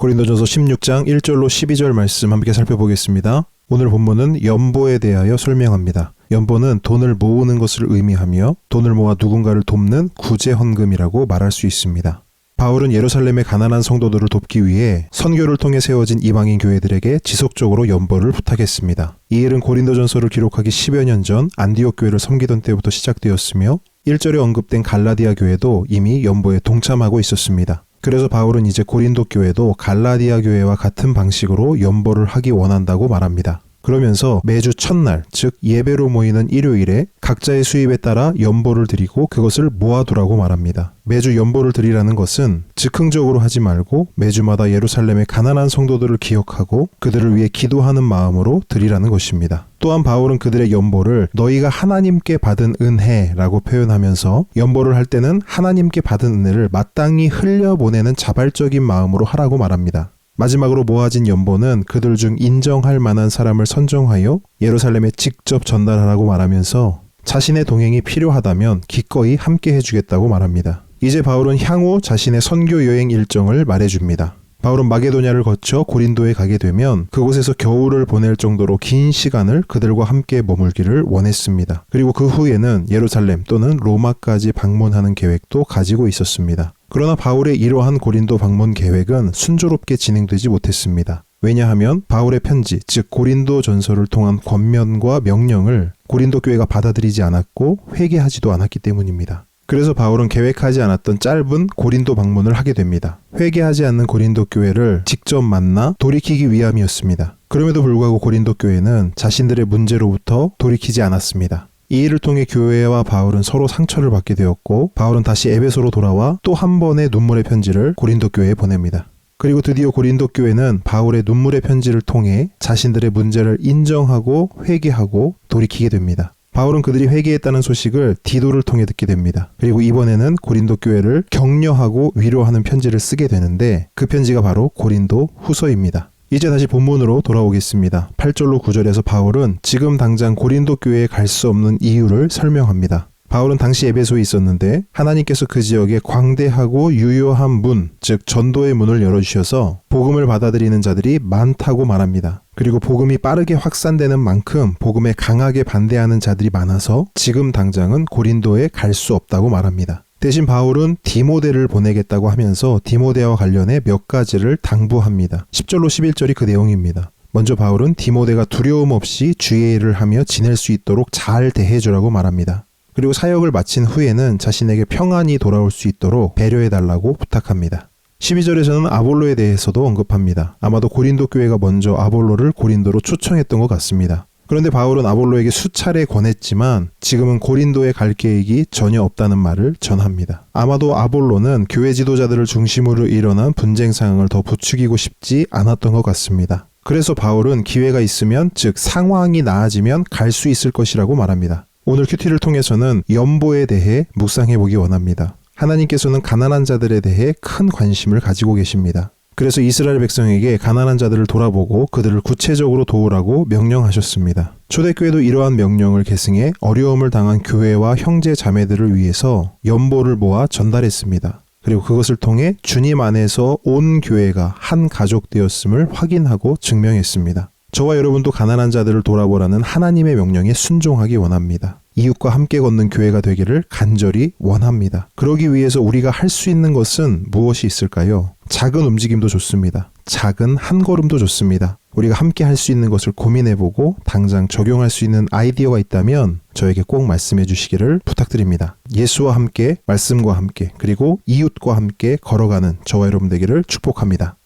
고린도전서 16장 1절로 12절 말씀 함께 살펴보겠습니다. 오늘 본문은 연보에 대하여 설명합니다. 연보는 돈을 모으는 것을 의미하며 돈을 모아 누군가를 돕는 구제 헌금이라고 말할 수 있습니다. 바울은 예루살렘의 가난한 성도들을 돕기 위해 선교를 통해 세워진 이방인 교회들에게 지속적으로 연보를 부탁했습니다. 이 일은 고린도전서를 기록하기 10여 년 전 안디옥 교회를 섬기던 때부터 시작되었으며 1절에 언급된 갈라디아 교회도 이미 연보에 동참하고 있었습니다. 그래서 바울은 이제 고린도 교회도 갈라디아 교회와 같은 방식으로 연보를 하기 원한다고 말합니다. 그러면서 매주 첫날, 즉 예배로 모이는 일요일에 각자의 수입에 따라 연보를 드리고 그것을 모아두라고 말합니다. 매주 연보를 드리라는 것은 즉흥적으로 하지 말고 매주마다 예루살렘의 가난한 성도들을 기억하고 그들을 위해 기도하는 마음으로 드리라는 것입니다. 또한 바울은 그들의 연보를 너희가 하나님께 받은 은혜라고 표현하면서 연보를 할 때는 하나님께 받은 은혜를 마땅히 흘려보내는 자발적인 마음으로 하라고 말합니다. 마지막으로 모아진 연보는 그들 중 인정할 만한 사람을 선정하여 예루살렘에 직접 전달하라고 말하면서 자신의 동행이 필요하다면 기꺼이 함께 해주겠다고 말합니다. 이제 바울은 향후 자신의 선교 여행 일정을 말해줍니다. 바울은 마게도냐를 거쳐 고린도에 가게 되면 그곳에서 겨울을 보낼 정도로 긴 시간을 그들과 함께 머물기를 원했습니다. 그리고 그 후에는 예루살렘 또는 로마까지 방문하는 계획도 가지고 있었습니다. 그러나 바울의 이러한 고린도 방문 계획은 순조롭게 진행되지 못했습니다. 왜냐하면 바울의 편지, 즉 고린도 전서를 통한 권면과 명령을 고린도 교회가 받아들이지 않았고 회개하지도 않았기 때문입니다. 그래서 바울은 계획하지 않았던 짧은 고린도 방문을 하게 됩니다. 회개하지 않는 고린도 교회를 직접 만나 돌이키기 위함이었습니다. 그럼에도 불구하고 고린도 교회는 자신들의 문제로부터 돌이키지 않았습니다. 이 일을 통해 교회와 바울은 서로 상처를 받게 되었고 바울은 다시 에베소로 돌아와 또 한 번의 눈물의 편지를 고린도 교회에 보냅니다. 그리고 드디어 고린도 교회는 바울의 눈물의 편지를 통해 자신들의 문제를 인정하고 회개하고 돌이키게 됩니다. 바울은 그들이 회개했다는 소식을 디도를 통해 듣게 됩니다. 그리고 이번에는 고린도 교회를 격려하고 위로하는 편지를 쓰게 되는데 그 편지가 바로 고린도 후서입니다. 이제 다시 본문으로 돌아오겠습니다. 8절로 9절에서 바울은 지금 당장 고린도 교회에 갈 수 없는 이유를 설명합니다. 바울은 당시 에베소에 있었는데 하나님께서 그 지역에 광대하고 유효한 문, 즉 전도의 문을 열어주셔서 복음을 받아들이는 자들이 많다고 말합니다. 그리고 복음이 빠르게 확산되는 만큼 복음에 강하게 반대하는 자들이 많아서 지금 당장은 고린도에 갈 수 없다고 말합니다. 대신 바울은 디모데를 보내겠다고 하면서 디모데와 관련해 몇 가지를 당부합니다. 10절로 11절이 그 내용입니다. 먼저 바울은 디모데가 두려움 없이 주의 일을 하며 지낼 수 있도록 잘 대해주라고 말합니다. 그리고 사역을 마친 후에는 자신에게 평안이 돌아올 수 있도록 배려해달라고 부탁합니다. 12절에서는 아볼로에 대해서도 언급합니다. 아마도 고린도 교회가 먼저 아볼로를 고린도로 초청했던 것 같습니다. 그런데 바울은 아볼로에게 수차례 권했지만 지금은 고린도에 갈 계획이 전혀 없다는 말을 전합니다. 아마도 아볼로는 교회 지도자들을 중심으로 일어난 분쟁 상황을 더 부추기고 싶지 않았던 것 같습니다. 그래서 바울은 기회가 있으면 즉 상황이 나아지면 갈 수 있을 것이라고 말합니다. 오늘 큐티를 통해서는 연보에 대해 묵상해 보기 원합니다. 하나님께서는 가난한 자들에 대해 큰 관심을 가지고 계십니다. 그래서 이스라엘 백성에게 가난한 자들을 돌아보고 그들을 구체적으로 도우라고 명령하셨습니다. 초대교회도 이러한 명령을 계승해 어려움을 당한 교회와 형제 자매들을 위해서 연보를 모아 전달했습니다. 그리고 그것을 통해 주님 안에서 온 교회가 한 가족 되었음을 확인하고 증명했습니다. 저와 여러분도 가난한 자들을 돌아보라는 하나님의 명령에 순종하기 원합니다. 이웃과 함께 걷는 교회가 되기를 간절히 원합니다. 그러기 위해서 우리가 할 수 있는 것은 무엇이 있을까요? 작은 움직임도 좋습니다. 작은 한 걸음도 좋습니다. 우리가 함께 할 수 있는 것을 고민해보고 당장 적용할 수 있는 아이디어가 있다면 저에게 꼭 말씀해 주시기를 부탁드립니다. 예수와 함께, 말씀과 함께, 그리고 이웃과 함께 걸어가는 저와 여러분 되기를 축복합니다.